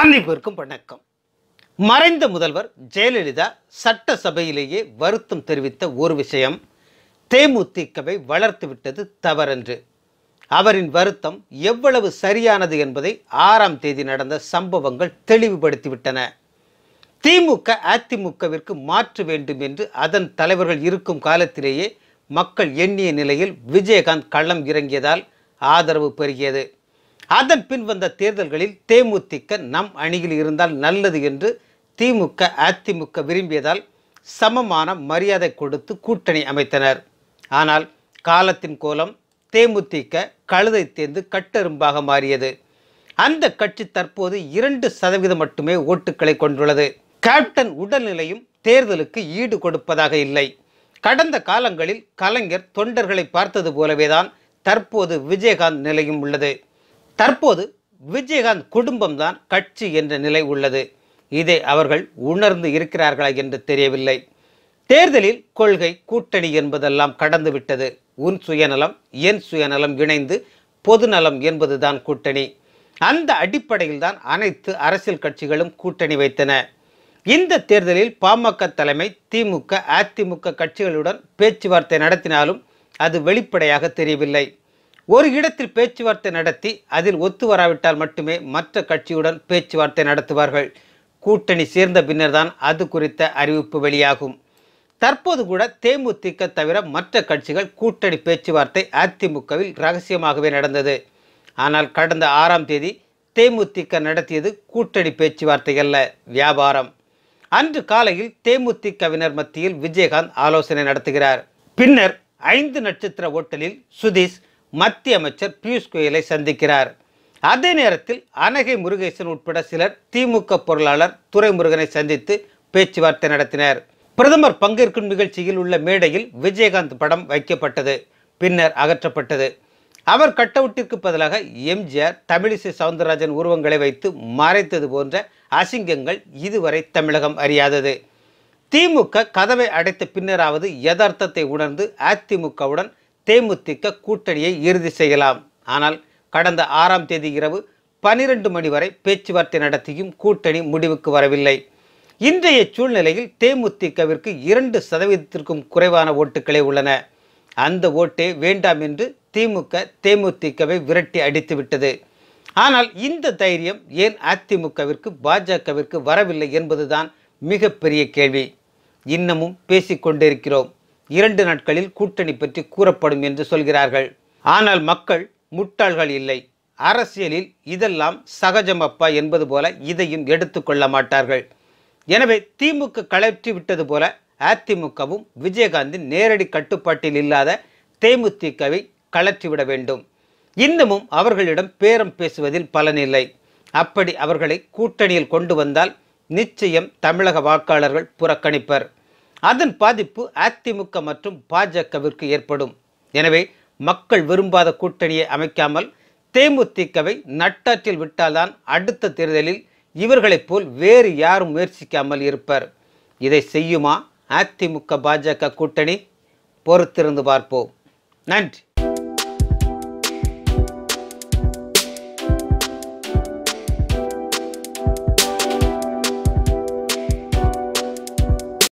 அனைவருக்கும் வணக்கம். மறைந்த முதல்வர் ஜெயலலிதா சட்டசபையிலேயே வருத்தம் தெரிவித்த ஒரு விஷயம் தேமுதிகவை வளர்த்துவிட்டது தவறென்று. அவரின் வருத்தம் எவ்வளவு சரியானது என்பதை ஆறாம் தேதி நடந்த சம்பவங்கள் தெளிவுபடுத்திவிட்டன திமுக அதிமுகவிற்கு மாற்ற வேண்டும் என்று அதன் தலைவர்கள் இருக்கும் காலத்திலேயே மக்கள் எண்ணிய நிலையில் விஜயகாந்த் களம் இறங்கியதால் ஆதரவு பெருகியது. அதன் பின் வந்த தேர்தல்களில் தேமுதிக நம் அணியில் இருந்தால் நல்லது என்று திமுக அதிமுக விரும்பியதால் சமமான மரியாதை கொடுத்து கூட்டணி அமைத்தனர். ஆனால் காலத்தின் கோலம் தேமுதிக கழுதை தேர்ந்து கட்டெரும்பாக மாறியது. அந்த கட்சி தற்போது இரண்டு சதவீதம் மட்டுமே ஓட்டுக்களை கொண்டுள்ளது. கேப்டன் உடல்நிலையும் தேர்தலுக்கு ஈடு கொடுப்பதாக இல்லை. கடந்த காலங்களில் கலைஞர் தொண்டர்களை பார்த்தது போலவேதான் தற்போது விஜயகாந்த் நிலையும் உள்ளது. தற்போது விஜயகாந்த் குடும்பம்தான் கட்சி என்ற நிலை உள்ளது. இதை அவர்கள் உணர்ந்து இருக்கிறார்களா என்று தெரியவில்லை. தேர்தலில் கொள்கை கூட்டணி என்பதெல்லாம் கடந்துவிட்டது. உன் சுயநலம் என் சுயநலம் இணைந்து பொதுநலம் என்பதுதான் கூட்டணி. அந்த அடிப்படையில் தான் அனைத்து அரசியல் கட்சிகளும் கூட்டணி வைத்தன. இந்த தேர்தலில் பாமக தலைமை திமுக அதிமுக கட்சிகளுடன் பேச்சுவார்த்தை நடத்தினாலும் அது வெளிப்படையாக தெரியவில்லை. ஒரு இடத்தில் பேச்சுவார்த்தை நடத்தி அதில் ஒத்து வராவிட்டால் மட்டுமே மற்ற கட்சியுடன் பேச்சுவார்த்தை நடத்துவார்கள். கூட்டணி சேர்ந்த பின்னர்தான் அது குறித்த அறிவிப்பு வெளியாகும். தற்போது கூட தேமுதிக தவிர மற்ற கட்சிகள் கூட்டணி பேச்சுவார்த்தை அதிமுகவில் ரகசியமாகவே நடந்தது. ஆனால் கடந்த ஆறாம் தேதி தேமுதிக நடத்தியது கூட்டணி பேச்சுவார்த்தை அல்ல வியாபாரம். அன்று காலையில் தேமுதிகவினர் மத்தியில் விஜயகாந்த் ஆலோசனை நடத்துகிறார். பின்னர் ஐந்து நட்சத்திர ஓட்டலில் சுதீஷ் மத்திய அமைச்சர் பியூஷ் கோயலை சந்திக்கிறார். அதே நேரத்தில் அனகை முருகேசன் உட்பட சிலர் திமுக பொருளாளர் துரைமுருகனை சந்தித்து பேச்சுவார்த்தை நடத்தினர். பிரதமர் பங்கேற்கும் நிகழ்ச்சியில் உள்ள மேடையில் விஜயகாந்த் படம் வைக்கப்பட்டது பின்னர் அகற்றப்பட்டது. அவர் கட்டவுட்டிற்கு பதிலாக எம்ஜிஆர் தமிழிசை சவுந்தரராஜன் உருவங்களை வைத்து மறைத்தது போன்ற அசிங்கங்கள் இதுவரை தமிழகம் அறியாதது. திமுக கதவை அடைத்த பின்னராவது யதார்த்தத்தை உணர்ந்து அதிமுகவுடன் தேமுதிக கூட்டணியை இறுதி செய்யலாம். ஆனால் கடந்த ஆறாம் தேதி இரவு பனிரெண்டு மணி வரை பேச்சுவார்த்தை நடத்தியும் கூட்டணி முடிவுக்கு வரவில்லை. இன்றைய சூழ்நிலையில் தேமுதிகவிற்கு இரண்டு சதவீதத்திற்கும் குறைவான ஓட்டுகளே உள்ளன. அந்த ஓட்டே வேண்டாம் என்று திமுக தேமுதிகவை விரட்டி அடித்துவிட்டது. ஆனால் இந்த தைரியம் ஏன் அதிமுகவிற்கு பாஜகவிற்கு வரவில்லை என்பதுதான் மிகப்பெரிய கேள்வி. இன்னமும் பேசிக்கொண்டிருக்கிறோம். இரண்டு நாட்களில் கூட்டணி பற்றி கூறப்படும் என்று சொல்கிறார்கள். ஆனால் மக்கள் முட்டாள்கள் இல்லை. அரசியலில் இதெல்லாம் சகஜமப்பா என்பது போல இதையும் எடுத்துக்கொள்ள மாட்டார்கள். எனவே திமுக கலற்றி விட்டது போல அதிமுகவும் விஜயகாந்தின் நேரடி கட்டுப்பாட்டில் இல்லாத தேமுதிகவை கலற்றிவிட வேண்டும். இன்னமும் அவர்களிடம் பேரம் பேசுவதில் பலனில்லை அப்படி அவர்களை கூட்டணியில் கொண்டு வந்தால் நிச்சயம் தமிழக வாக்காளர்கள் புறக்கணிப்பர். அதன் பாதிப்பு அதிமுக மற்றும் பாஜகவிற்கு ஏற்படும். எனவே மக்கள் விரும்பாத கூட்டணியை அமைக்காமல் தேமுதிகவை நட்டாற்றில் விட்டால்தான் அடுத்த தேர்தலில் இவர்களைப் போல் வேறு யாரும் முயற்சிக்காமல் இருப்பர். இதை செய்யுமா? அதிமுக பாஜக கூட்டணி? பொறுத்திருந்து பார்ப்போம். நன்றி.